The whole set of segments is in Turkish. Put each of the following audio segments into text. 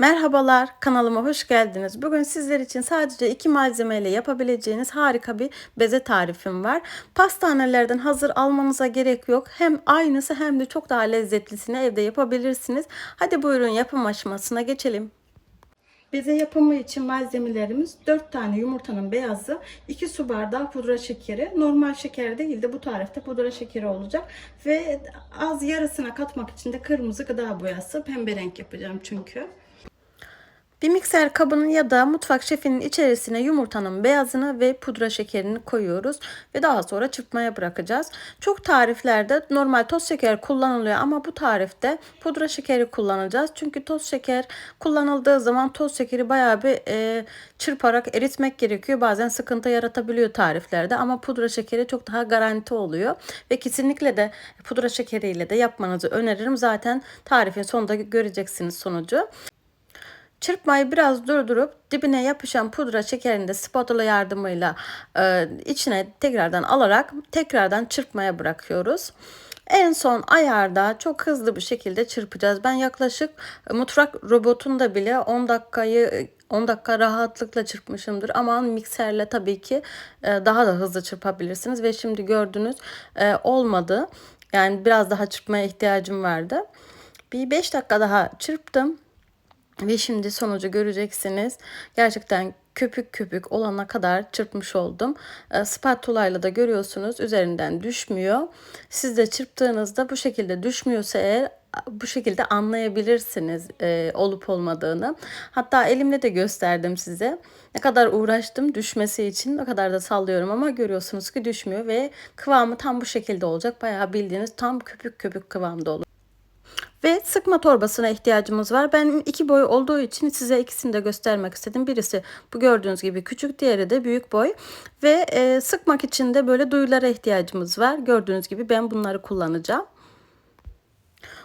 Merhabalar, kanalıma hoş geldiniz. Bugün sizler için sadece iki malzemeyle yapabileceğiniz harika bir beze tarifim var. Pastanelerden hazır almanıza gerek yok. Hem aynısı hem de çok daha lezzetlisini evde yapabilirsiniz. Hadi buyurun yapım aşamasına geçelim. Beze yapımı için malzemelerimiz 4 tane yumurtanın beyazı, 2 su bardağı pudra şekeri. Normal şeker değil de bu tarifte pudra şekeri olacak. Ve az yarısına katmak için de kırmızı gıda boyası. Pembe renk yapacağım çünkü. Bir mikser kabının ya da mutfak şefinin içerisine yumurtanın beyazını ve pudra şekerini koyuyoruz ve daha sonra çırpmaya bırakacağız. Çok tariflerde normal toz şeker kullanılıyor ama bu tarifte pudra şekeri kullanacağız. Çünkü toz şeker kullanıldığı zaman toz şekeri bayağı bir e, çırparak eritmek gerekiyor. Bazen sıkıntı yaratabiliyor tariflerde ama pudra şekeri çok daha garanti oluyor ve kesinlikle de pudra şekeriyle de yapmanızı öneririm. Zaten tarifin sonunda göreceksiniz sonucu. Çırpmayı biraz durdurup dibine yapışan pudra şekerini de spatula yardımıyla e, içine tekrardan alarak tekrardan çırpmaya bırakıyoruz. En son ayarda çok hızlı bir şekilde çırpacağız. Ben yaklaşık e, mutfak robotunda bile 10 dakikayı 10 dakika rahatlıkla çırpmışımdır ama mikserle tabii ki e, daha da hızlı çırpabilirsiniz ve şimdi gördünüz e, olmadı. Yani biraz daha çırpmaya ihtiyacım vardı. Bir 5 dakika daha çırptım. Ve şimdi sonucu göreceksiniz. Gerçekten köpük köpük olana kadar çırpmış oldum. E, spatula ile de görüyorsunuz üzerinden düşmüyor. Siz de çırptığınızda bu şekilde düşmüyorsa eğer bu şekilde anlayabilirsiniz e, olup olmadığını. Hatta elimle de gösterdim size. Ne kadar uğraştım düşmesi için ne kadar da sallıyorum ama görüyorsunuz ki düşmüyor ve kıvamı tam bu şekilde olacak. Bayağı bildiğiniz tam köpük köpük kıvamda olur. Ve sıkma torbasına ihtiyacımız var. Ben iki boy olduğu için size ikisini de göstermek istedim. Birisi bu gördüğünüz gibi küçük, diğeri de büyük boy. Ve e, sıkmak için de böyle duyulara ihtiyacımız var. Gördüğünüz gibi ben bunları kullanacağım.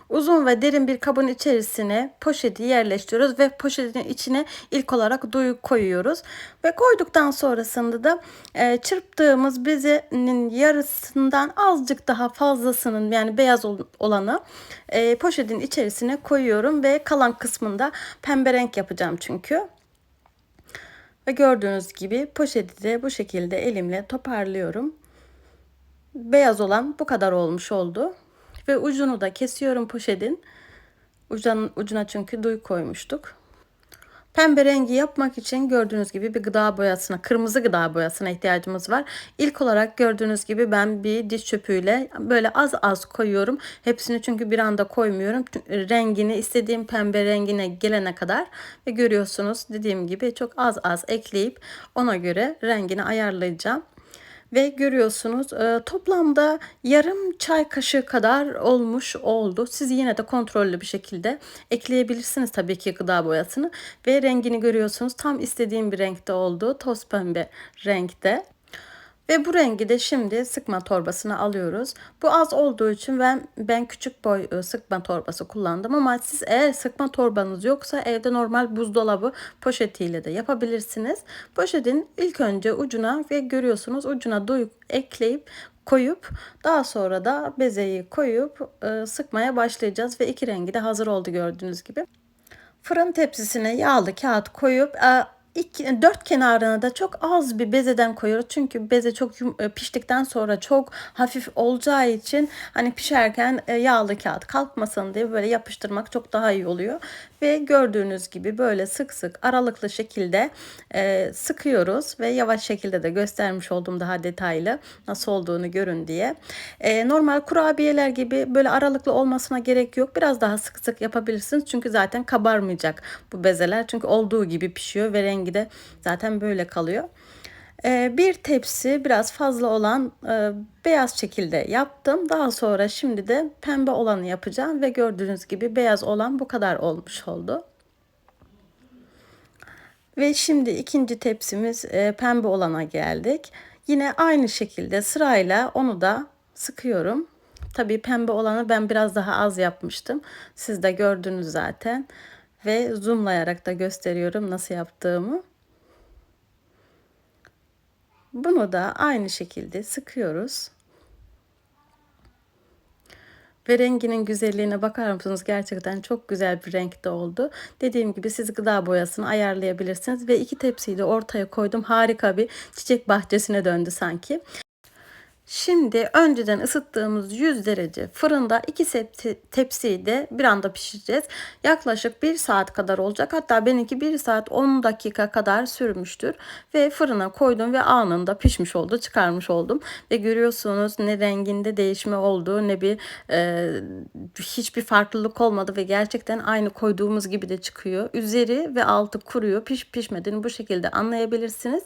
Uzun ve derin bir kabın içerisine poşeti yerleştiriyoruz ve poşetin içine ilk olarak duyu koyuyoruz. Ve koyduktan sonrasında da e, çırptığımız bezenin yarısından azıcık daha fazlasının yani beyaz olanı e, poşetin içerisine koyuyorum ve kalan kısmında pembe renk yapacağım çünkü. Ve gördüğünüz gibi poşeti de bu şekilde elimle toparlıyorum. Beyaz olan bu kadar olmuş oldu. Ve ucunu da kesiyorum poşetin. Ucun, ucuna çünkü duy koymuştuk. Pembe rengi yapmak için gördüğünüz gibi bir gıda boyasına, kırmızı gıda boyasına ihtiyacımız var. İlk olarak gördüğünüz gibi ben bir diş çöpüyle böyle az az koyuyorum. Hepsini çünkü bir anda koymuyorum. Rengini istediğim pembe rengine gelene kadar ve görüyorsunuz dediğim gibi çok az az ekleyip ona göre rengini ayarlayacağım ve görüyorsunuz e, toplamda yarım çay kaşığı kadar olmuş oldu. Siz yine de kontrollü bir şekilde ekleyebilirsiniz tabii ki gıda boyasını ve rengini görüyorsunuz tam istediğim bir renkte oldu toz pembe renkte. Ve bu rengi de şimdi sıkma torbasına alıyoruz. Bu az olduğu için ben ben küçük boy e, sıkma torbası kullandım ama siz eğer sıkma torbanız yoksa evde normal buzdolabı poşetiyle de yapabilirsiniz. Poşetin ilk önce ucuna ve görüyorsunuz ucuna doyup ekleyip koyup daha sonra da bezeyi koyup e, sıkmaya başlayacağız ve iki rengi de hazır oldu gördüğünüz gibi. Fırın tepsisine yağlı kağıt koyup e, İki, dört kenarına da çok az bir bezeden koyuyoruz. Çünkü beze çok yum, e, piştikten sonra çok hafif olacağı için hani pişerken e, yağlı kağıt kalkmasın diye böyle yapıştırmak çok daha iyi oluyor. Ve gördüğünüz gibi böyle sık sık aralıklı şekilde e, sıkıyoruz ve yavaş şekilde de göstermiş oldum daha detaylı nasıl olduğunu görün diye. E, normal kurabiyeler gibi böyle aralıklı olmasına gerek yok. Biraz daha sık sık yapabilirsiniz. Çünkü zaten kabarmayacak bu bezeler. Çünkü olduğu gibi pişiyor ve rengi de zaten böyle kalıyor. E, bir tepsi biraz fazla olan e, beyaz şekilde yaptım. Daha sonra şimdi de pembe olanı yapacağım ve gördüğünüz gibi beyaz olan bu kadar olmuş oldu. Ve şimdi ikinci tepsimiz e, pembe olana geldik. Yine aynı şekilde sırayla onu da sıkıyorum. Tabii pembe olanı ben biraz daha az yapmıştım. Siz de gördünüz zaten. Ve zoomlayarak da gösteriyorum nasıl yaptığımı. Bunu da aynı şekilde sıkıyoruz. Ve renginin güzelliğine bakar mısınız? Gerçekten çok güzel bir renkte oldu. Dediğim gibi siz gıda boyasını ayarlayabilirsiniz. Ve iki tepsiyi de ortaya koydum. Harika bir çiçek bahçesine döndü sanki. Şimdi önceden ısıttığımız 100 derece fırında iki tepsiyi de bir anda pişireceğiz. Yaklaşık 1 saat kadar olacak. Hatta benimki 1 saat 10 dakika kadar sürmüştür. Ve fırına koydum ve anında pişmiş oldu. Çıkarmış oldum. Ve görüyorsunuz ne renginde değişme oldu ne bir e, hiçbir farklılık olmadı ve gerçekten aynı koyduğumuz gibi de çıkıyor. Üzeri ve altı kuruyor. Piş pişmediğini bu şekilde anlayabilirsiniz.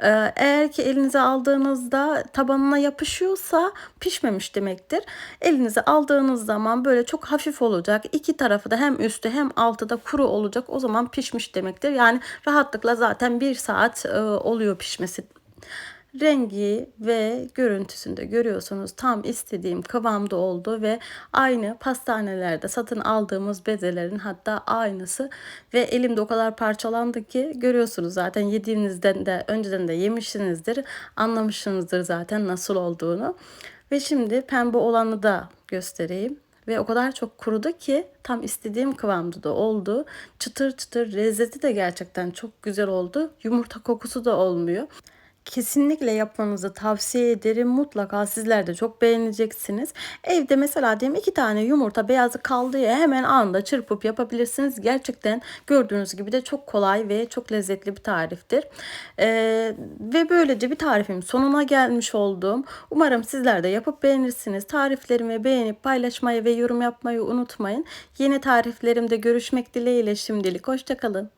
E, eğer ki elinize aldığınızda tabanına yapışıyorsa pişmemiş demektir. Elinize aldığınız zaman böyle çok hafif olacak. İki tarafı da hem üstü hem altı da kuru olacak. O zaman pişmiş demektir. Yani rahatlıkla zaten bir saat e, oluyor pişmesi rengi ve görüntüsünde görüyorsunuz tam istediğim kıvamda oldu ve aynı pastanelerde satın aldığımız bezelerin hatta aynısı ve elimde o kadar parçalandı ki görüyorsunuz zaten yediğinizden de önceden de yemişsinizdir anlamışsınızdır zaten nasıl olduğunu ve şimdi pembe olanı da göstereyim ve o kadar çok kurudu ki tam istediğim kıvamda da oldu. Çıtır çıtır lezzeti de gerçekten çok güzel oldu. Yumurta kokusu da olmuyor. Kesinlikle yapmanızı tavsiye ederim. Mutlaka sizler de çok beğeneceksiniz. Evde mesela diyelim iki tane yumurta beyazı kaldı ya hemen anında çırpıp yapabilirsiniz. Gerçekten gördüğünüz gibi de çok kolay ve çok lezzetli bir tariftir. Ee, ve böylece bir tarifim sonuna gelmiş oldum. Umarım sizler de yapıp beğenirsiniz. Tariflerimi beğenip paylaşmayı ve yorum yapmayı unutmayın. Yeni tariflerimde görüşmek dileğiyle şimdilik. Hoşçakalın.